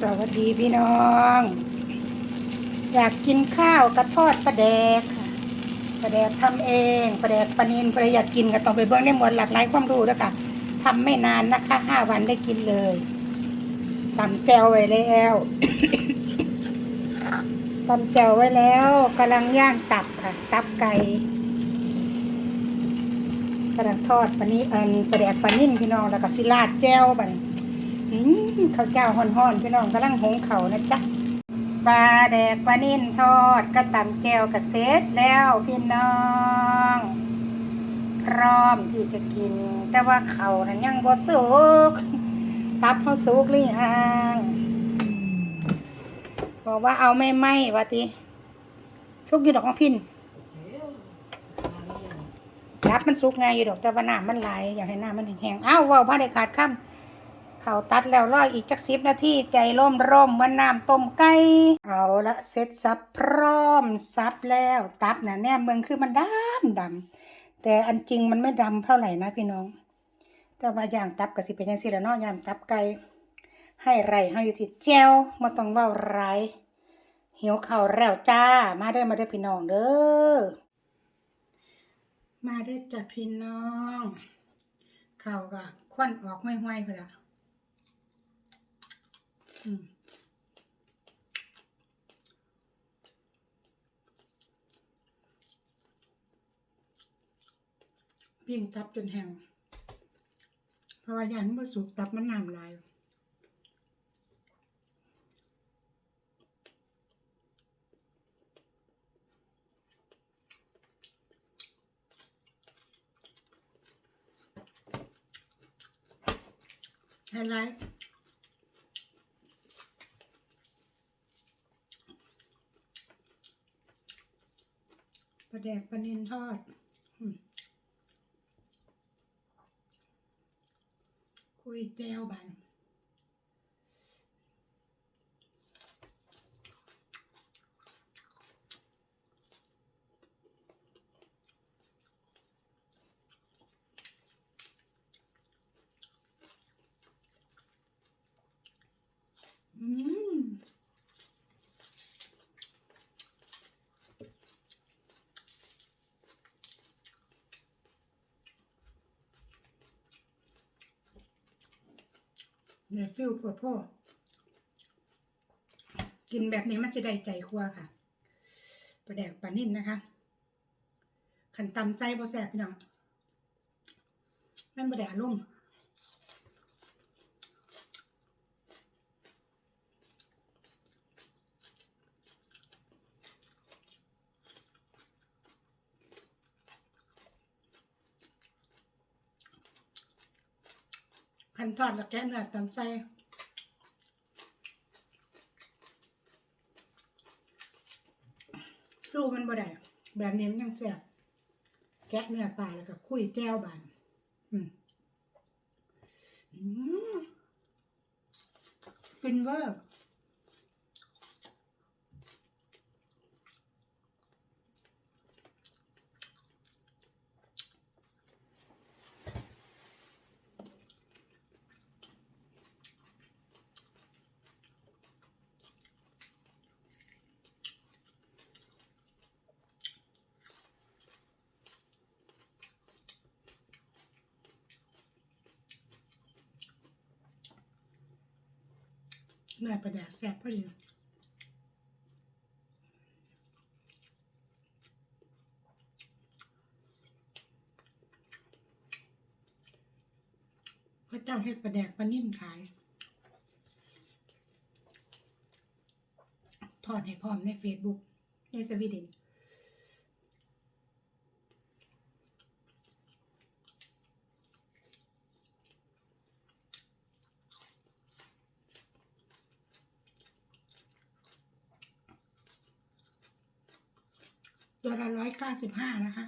สวัสดีพี่น้อง อยากกินข้าวกระทอดปลาแดกค่ะปลาแดกทำเองปลาแดกปลานินปลาอยากกินก็ต้องไปเบิ่งได้หมดหลากหลายความรู้แล้วค่ะทำไม่นานนะคะห้าวันได้กินเลยตำแจวไว้แล้วตำแจวไว้แล้วกำลังย่างตับค่ะ ตับไก่กำลังทอดปลานี้เอันปลาแดกปลานินพี่น้องแล้วก็สิลาดแจวบัน ข้าวเจ้าห่อนๆพี่น้องกำลังหงเขานะจ๊ะปลาแดกปลานิ่นทอดกระตำแก้วกระเซ็ตแล้วพี่น้องพร้อมที่จะกิน แต่ว่าเขานั้นยังบ่สุกตับเขาสุกหรือยังบอกว่าเอาไม่ไหมวะติสุกอยู่ดอกของพินตับมันสุกไงอยู่ดอกแต่ว่าน้ำมันไหลอยากให้น้ำมันแห้งๆอ้าวว่าพ่อได้ขาดคำ เขาตัดแล้วรออีกจักสิบนาทีใจร่มร่มเหมือนน้ำต้มไก่เอาละเสร็จสับพร้อมสับแล้วตับน่ะแน่เมืองคือมันดำดำแต่อันจริงมันไม่ดำเท่าไหร่นะพี่น้อง แต่ว่าย่างตับก็สิเป็นจังซี่ละเนาะย่างตับไก่ให้ไรเฮาอยู่ที่แจวบ่ต้องเว้าไรหิวข้าวแล้วจ้า มาเด้อมาเด้อพี่น้องเด้อมาเด้อจ้ะพี่น้องข้าวก็ควันออกห้วยๆพุ่นล่ะ ปิ้งตับจนแห้งเพราะว่ายันมันบ่สุกตับมันน้ำลายอะไร แดกปลานินทอด คุยแจวบันอืม เนื้อฟิลปวดพ่อกินแบบนี้มันจะได้ใจครัวค่ะปลาแดกปลานิ่นนะคะขันตำใจบ่แสบพี่น้องมันบ่ได้อารมันทอดแล้วแกะเนื้อตำใส่รูมันบ่ได้แบบนี้มันยังแสบแกะเนื้อปลาแล้วก็คุยแก้วบานอืมอืมฟินเวอร์ แม่ประแดกแซ่บพอดีก็เจ้าเฮ็ดประแดกปลานิ่มขาย ทอดให้พร้อมในเฟซบุ๊กในสวีเดน ตัวละร้อยเก้าสิบห้านะคะ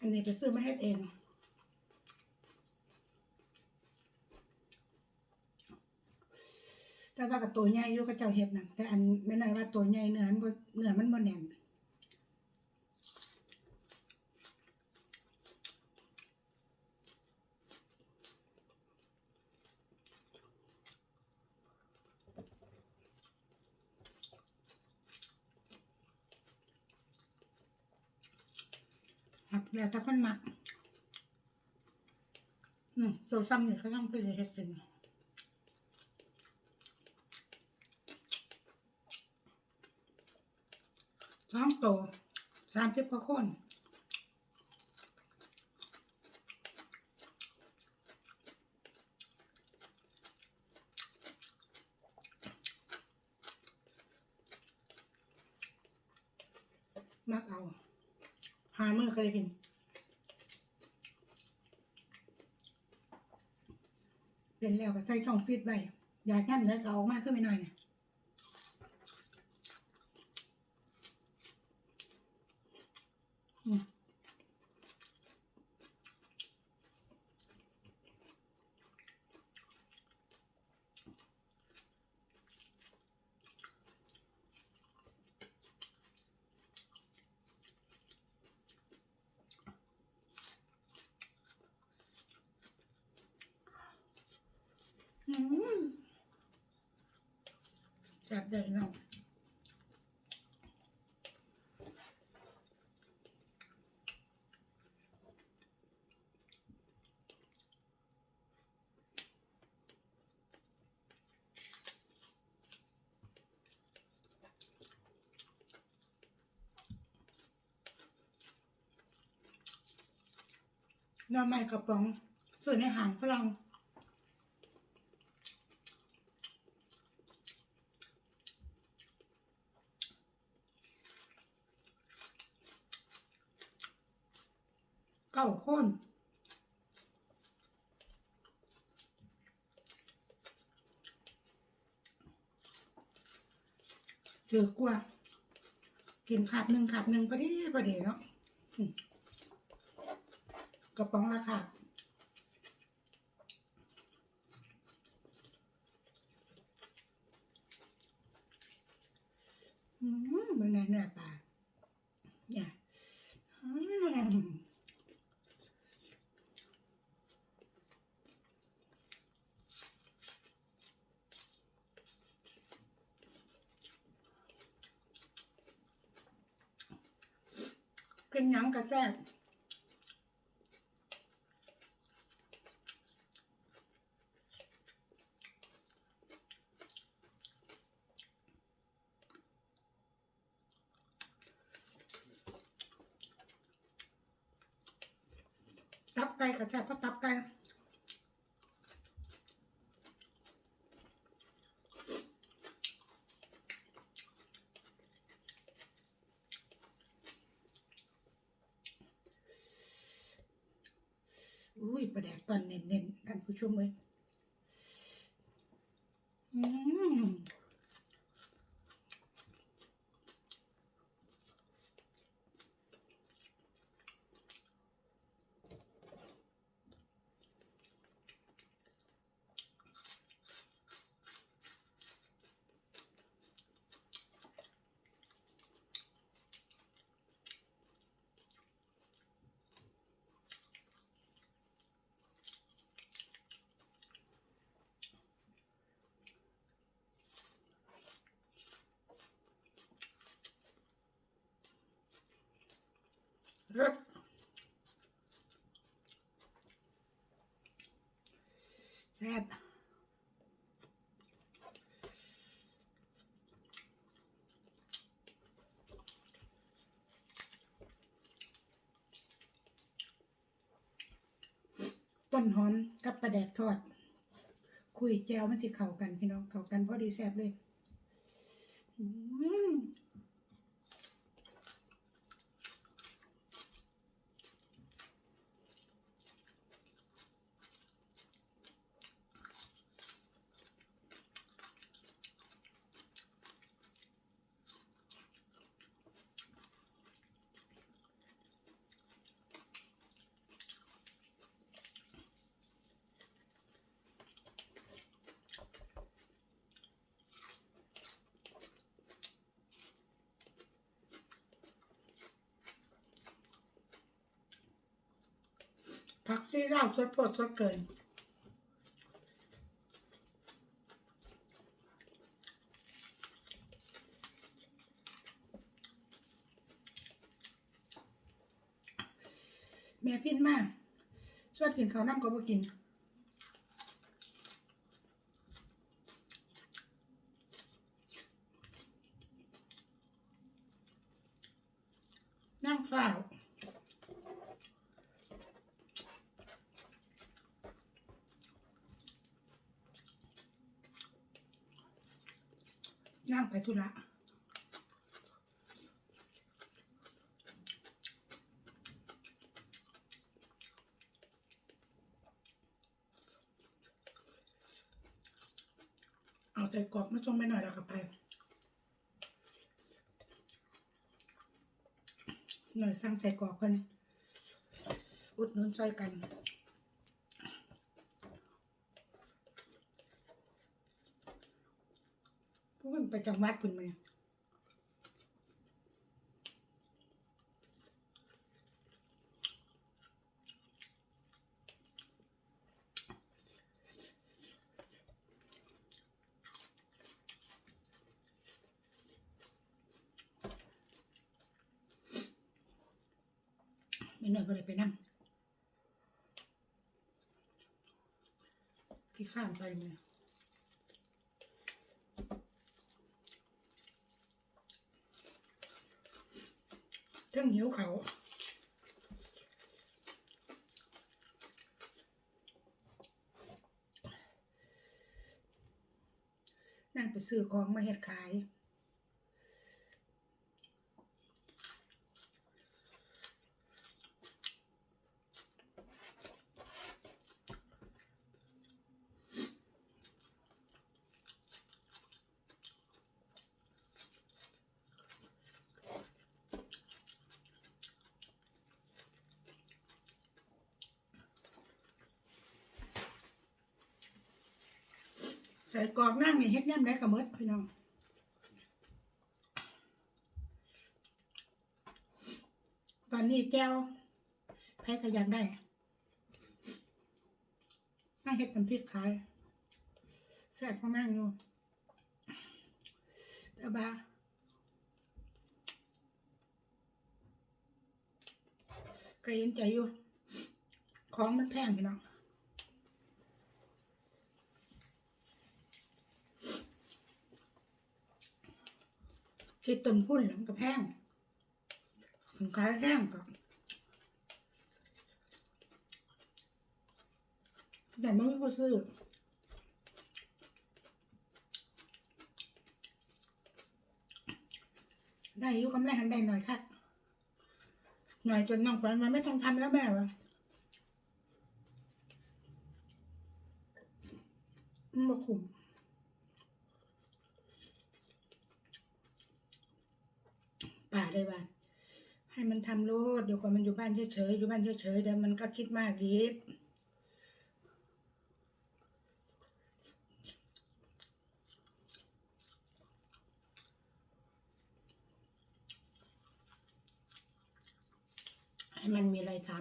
อันนี้จะซื้อมาให้เองแต่ว่ากับตัวใหญ่อยู่กับเจ้าเห็ดนั่นแต่อันไม่น้อยว่าตัวใหญ่เนื้อมันเนื้อมันบ่แน่น แล้วแต่คนมัก อืมโซซัมนี่เขาต้องไปเฮ็ดเป็นสองโตสามสิบกว่าคนมักเอา หาเมื่อเคยกิน เป็นแล้วก็ใส่ช่องฟิตไว้อยากย่ำแล้วก็เอาออกมาขึ้นไปหน่อยเนี่ยอืมอืมแซ่บ เด้อน้องหน้ำใหม่กระป๋องส่วนในหารฝรั่ง คนถือกว่า กินขับหนึ่งขับหนึ่งพอดีพอดีเนาะกระป๋องละค่ะอืมมันน่าเนื้อปลาเนี่ยอืม กินยังกระแซ่บตับไก่กระแซ่บเพราะตับไก่อุ้ยประแดกตอนเน้นๆท่านผู้ชมเลยอืม รสแซ่บต้นหอมกับปลาแดกทอด คุยแจวมันสิเข้ากันพี่น้องเข้ากันพอดีแซ่บเลย อืม ผักซีเล้าสดโพดสดเกินแม่พินมากชวดกินข้าวน้ำก็บ่กิน นั่งเฝ้านั่งไป ธุระเอาใจกรอกมาชงไปหน่อยแล้วก็ไป หน่อยสั่งใส่กรอกเพิ่นอุดหนุนช่วยกัน พวกมันไป จังหวัดพุ่นมาไม่หน่อยบ่ได้ไปนั่งกี่ข้ามไปเนี่ย เรื่อ งหิวเขานั่งไปซื้อของมาเฮ็ดขาย ใส่ กอกนั่งนี่เฮ็ดย่ำได้กับมดพี่น้องตอนนี้แก้วแพ้ก็อยากได้นั่งเฮ็ดน้ำพริกขายแซ่บมากๆอยู่แต่บาก็เห็นใจอยู่ ของมันแพงพี่น้อง คิดต้นพุ่นแล้วมันก็แพงสินค้าแห้งก็แต่ไม่มีผู้ซื้อได้ยุกำไรหันได้หน่อยค่ะหน่อยจนน้องฝันว่าไม่ต้องทำแล้วแม่วะมันมาขุม ป่า เลยว่า ให้มันทำโลดเดี๋ยวก่อนมันอยู่บ้านเฉยๆอยู่บ้านเฉยๆเดี๋ยวมันก็คิดมากดีกให้มันมีอะไรทำ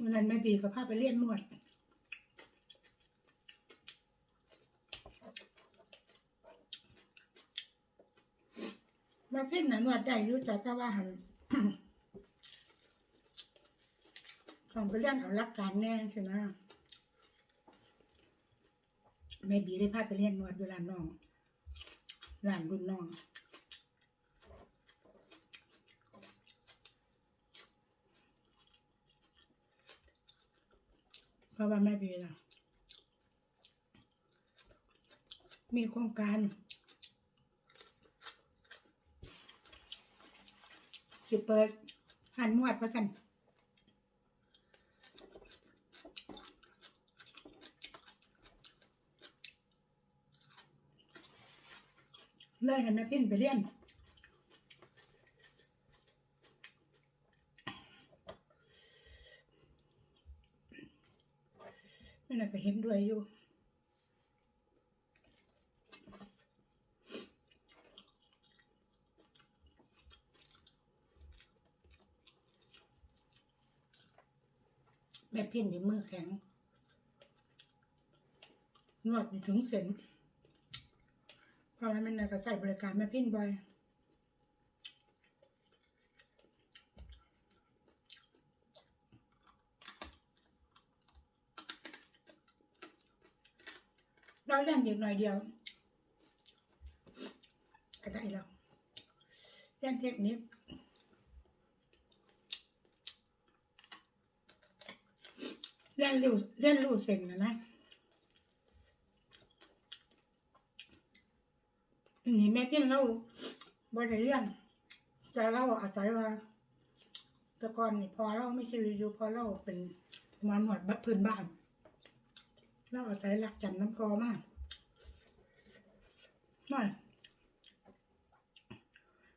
วันนั้นแม่ บีก็พาไปเรียนนวดมาเพ่นหนานวดได้ยุ่แต่ถ้าว่าหันของไปเรียนเอารักการแน่ใช่ไหมแม่บีได้พาไปเรียนนวดอยู่ร้าน้องร้านรุ่นน้อง เพราะว่าแม่บีนะมีโครงการสิเปิดหันนวดประสันเลยเห็นแม่พินไปเรียน นี่นก็เห็นด้วยอยู่แม่พินนี่มือแข็งนวดถึงเส้นพอแล้วแม่นายก็ใช้บริการแม่พินบ่อย เราเล่นอีกหน่อยเดียวก็ได้แล้วเล่นเทคนิคเล่นรูเล่นรูเส้นนะนะนนี้แม่เพี้ยนเราบ่ได้เรียนแต่เราอาศัยว่าต่ก่อนนี่พอเราไม่ชีวิตอยู่พอเราเป็นหมอหนวดบัดพื้นบ้าน เราอาศัยหลักจำน้ำพอมากน่อย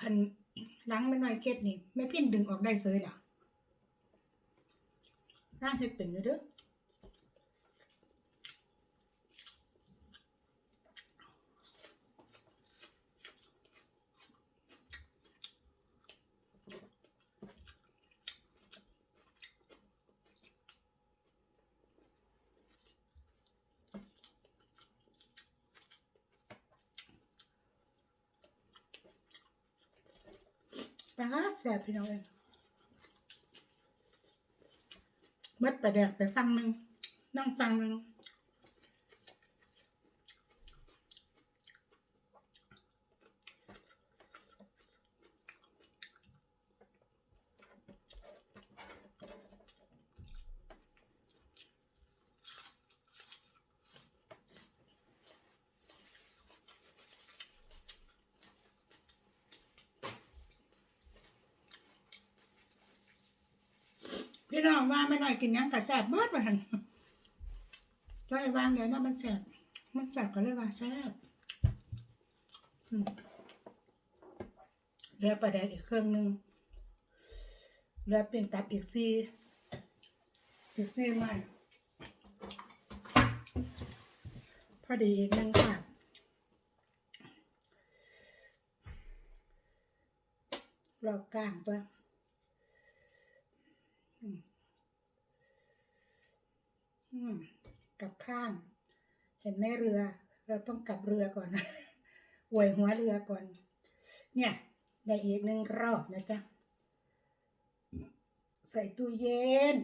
คันล้างไม่น้อยเก็ดนี่ไม่พิ้นดึงออกได้เสยหรอร่างเห็ดเป็นอยู่เด้อ ตาแสบพี่น้องเองเบิดไปแดกไปฟังหนึ่งนั่งฟังหนึ่ง พี่น้องว่าไม่น้อยกินยังกะแสบเบิดไปหันจ้อยวางเดี๋ยวนะมันแสบมันแสบก็เลยว่าแสบอืมเหลือปลาแดกอีกเครื่องหนึ่งเหลือเป็นตับอีกสี่อีกสี่ไม้พอดีอีกหนึ่งค่ะรอกกลางตัว อืม กลับข้าง เห็นไหมเรือ เราต้องกลับเรือก่อนหวยหัวเรือก่อน เนี่ยได้อีกหนึ่งรอบนะจ๊ะ ใส่ตู้เย็น